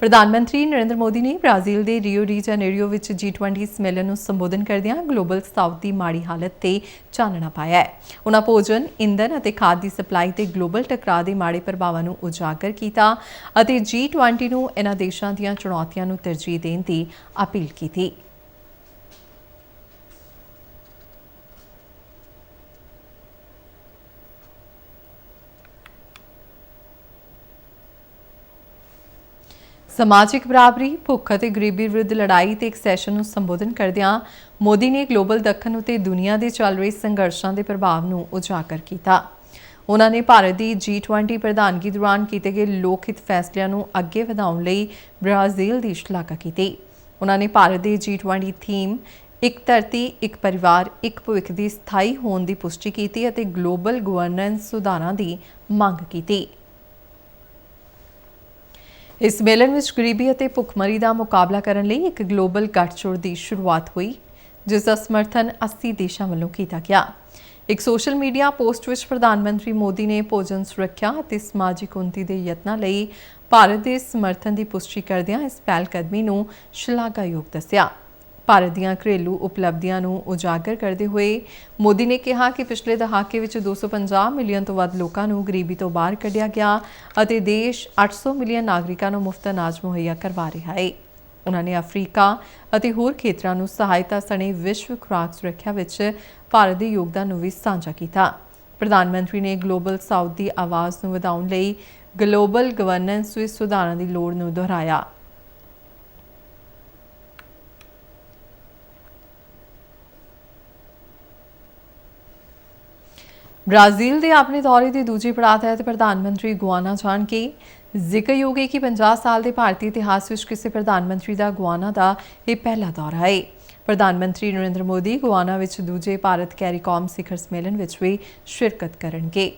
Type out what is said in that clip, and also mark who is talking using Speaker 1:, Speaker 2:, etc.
Speaker 1: ਪ੍ਰਧਾਨ ਮੰਤਰੀ ਨਰਿੰਦਰ ਮੋਦੀ ਨੇ ਬ੍ਰਾਜ਼ੀਲ ਦੇ ਰੀਓ ਡੀ ਜਨੇਰੀਓ ਵਿੱਚ G20 ਸੰਮੇਲਨ ਨੂੰ ਸੰਬੋਧਨ ਕਰਦਿਆਂ ਗਲੋਬਲ ਸਾਊਥ ਦੀ ਮਾੜੀ ਹਾਲਤ ਤੇ ਚਾਨਣਾ ਪਾਇਆ ਹੈ। ਉਹਨਾਂ ਭੋਜਨ, ਇੰਧਨ ਅਤੇ ਖਾਦ ਦੀ ਸਪਲਾਈ ਤੇ ਗਲੋਬਲ ਟਕਰਾਅ ਦੇ ਮਾੜੇ ਪ੍ਰਭਾਵਾਂ ਨੂੰ ਉਜਾਗਰ ਕੀਤਾ ਅਤੇ G20 ਨੂੰ ਇਹਨਾਂ ਦੇਸ਼ਾਂ ਦੀਆਂ ਚੁਣੌਤੀਆਂ ਨੂੰ ਤਰਜੀਹ ਦੇਣ ਦੀ ਅਪੀਲ ਕੀਤੀ। ਸਮਾਜਿਕ ਬਰਾਬਰੀ, ਭੁੱਖ ਅਤੇ ਗਰੀਬੀ ਵਿਰੁੱਧ ਲੜਾਈ ਤੇ ਇੱਕ ਸੈਸ਼ਨ ਨੂੰ ਸੰਬੋਧਨ ਕਰਦਿਆਂ ਮੋਦੀ ਨੇ ਗਲੋਬਲ ਦੱਖਣ ਉਤੇ ਦੁਨੀਆ ਦੇ ਚੱਲ ਰਹੇ ਸੰਘਰਸ਼ਾਂ ਦੇ ਪ੍ਰਭਾਵ ਨੂੰ ਉਜਾਗਰ ਕੀਤਾ। ਉਹਨਾਂ ਨੇ ਭਾਰਤ ਦੀ G20 ਪ੍ਰਧਾਨਗੀ ਦੌਰਾਨ ਕੀਤੇ ਗਏ ਲੋਕ ਹਿੱਤ ਫੈਸਲਿਆਂ ਨੂੰ ਅੱਗੇ ਵਧਾਉਣ ਲਈ ਬ੍ਰਾਜ਼ੀਲ ਦੀ ਸ਼ਲਾਘਾ ਕੀਤੀ। ਉਹਨਾਂ ਨੇ ਭਾਰਤ ਦੇ G20 ਥੀਮ, ਇੱਕ ਧਰਤੀ, ਇੱਕ ਪਰਿਵਾਰ, ਇੱਕ ਭਵਿੱਖ ਦੀ ਸਥਾਈ ਹੋਣ ਦੀ ਪੁਸ਼ਟੀ ਕੀਤੀ ਅਤੇ ਗਲੋਬਲ ਗਵਰਨੈਂਸ ਸੁਧਾਰਾਂ ਦੀ ਮੰਗ ਕੀਤੀ। ਇਸ ਸੰਮੇਲਨ ਵਿੱਚ ਗਰੀਬੀ ਅਤੇ ਭੁੱਖਮਰੀ ਦਾ ਮੁਕਾਬਲਾ ਕਰਨ ਲਈ ਇੱਕ ਗਲੋਬਲ ਗੱਠਜੋੜ ਦੀ ਸ਼ੁਰੂਆਤ ਹੋਈ, ਜਿਸ ਦਾ ਸਮਰਥਨ 80 ਦੇਸ਼ਾਂ ਵੱਲੋਂ ਕੀਤਾ ਗਿਆ। ਇੱਕ ਸੋਸ਼ਲ ਮੀਡੀਆ ਪੋਸਟ ਵਿੱਚ ਪ੍ਰਧਾਨ ਮੰਤਰੀ ਮੋਦੀ ਨੇ ਭੋਜਨ ਸੁਰੱਖਿਆ ਅਤੇ ਸਮਾਜਿਕ ਉન્નਤੀ ਦੇ ਯਤਨਾਂ ਲਈ ਭਾਰਤ ਦੇ ਸਮਰਥਨ ਦੀ ਪੁਸ਼ਟੀ ਕਰਦਿਆਂ ਇਸ ਪਹਿਲਕਦਮੀ ਨੂੰ ਸ਼ਲਾਘਾਯੋਗ ਦੱਸਿਆ। ਭਾਰਤ ਦੀਆਂ ਘਰੇਲੂ ਉਪਲਬਧੀਆਂ ਨੂੰ ਉਜਾਗਰ ਕਰਦੇ ਹੋਏ ਮੋਦੀ ਨੇ ਕਿਹਾ ਕਿ ਪਿਛਲੇ ਦਹਾਕੇ ਵਿੱਚ 250 ਮਿਲੀਅਨ ਤੋਂ ਵੱਧ ਲੋਕਾਂ ਨੂੰ ਗਰੀਬੀ ਤੋਂ ਬਾਹਰ ਕੱਢਿਆ ਗਿਆ ਅਤੇ ਦੇਸ਼ 800 ਮਿਲੀਅਨ ਨਾਗਰਿਕਾਂ ਨੂੰ ਮੁਫਤ ਅਨਾਜ ਮੁਹੱਈਆ ਕਰਵਾ ਰਿਹਾ ਹੈ ਉਹਨਾਂ ਨੇ ਅਫਰੀਕਾ ਅਤੇ ਹੋਰ ਖੇਤਰਾਂ ਨੂੰ ਸਹਾਇਤਾ ਸਣੇ ਵਿਸ਼ਵ ਖੁਰਾਕ ਸੁਰੱਖਿਆ ਵਿੱਚ ਭਾਰਤ ਦੇ ਯੋਗਦਾਨ ਨੂੰ ਵੀ ਸਾਂਝਾ ਕੀਤਾ। ਪ੍ਰਧਾਨ ਮੰਤਰੀ ਨੇ ਗਲੋਬਲ ਸਾਊਥ ਦੀ ਆਵਾਜ਼ ਨੂੰ ਵਧਾਉਣ ਲਈ ਗਲੋਬਲ ਗਵਰਨੈਂਸ ਵਿੱਚ ਸੁਧਾਰਾਂ ਦੀ ਲੋੜ ਨੂੰ ਦੁਹਰਾਇਆ। ਬ੍ਰਾਜ਼ੀਲ ਦੇ ਆਪਣੇ ਦੌਰੇ ਦੇ ਦੂਜੇ ਪੜਾਅ ਤਹਿਤ ਪ੍ਰਧਾਨ ਮੰਤਰੀ ਗੁਆਨਾ ਜਾਣ ਕੇ ਜ਼ਿਕਰਯੋਗ ਹੈ ਕਿ 50 ਸਾਲ ਦੇ ਭਾਰਤੀ ਇਤਿਹਾਸ ਵਿੱਚ ਕਿਸੇ ਪ੍ਰਧਾਨ ਮੰਤਰੀ ਦਾ ਗੁਆਨਾ ਦਾ ਇਹ ਪਹਿਲਾ ਦੌਰਾ ਹੈ ਪ੍ਰਧਾਨ ਮੰਤਰੀ ਨਰਿੰਦਰ ਮੋਦੀ ਗੁਆਨਾ ਵਿੱਚ ਦੂਜੇ ਭਾਰਤ ਕੈਰੀਕੌਮ ਸਿਖਰ ਸੰਮੇਲਨ ਵਿੱਚ ਵੀ ਸ਼ਿਰਕਤ ਕਰਨਗੇ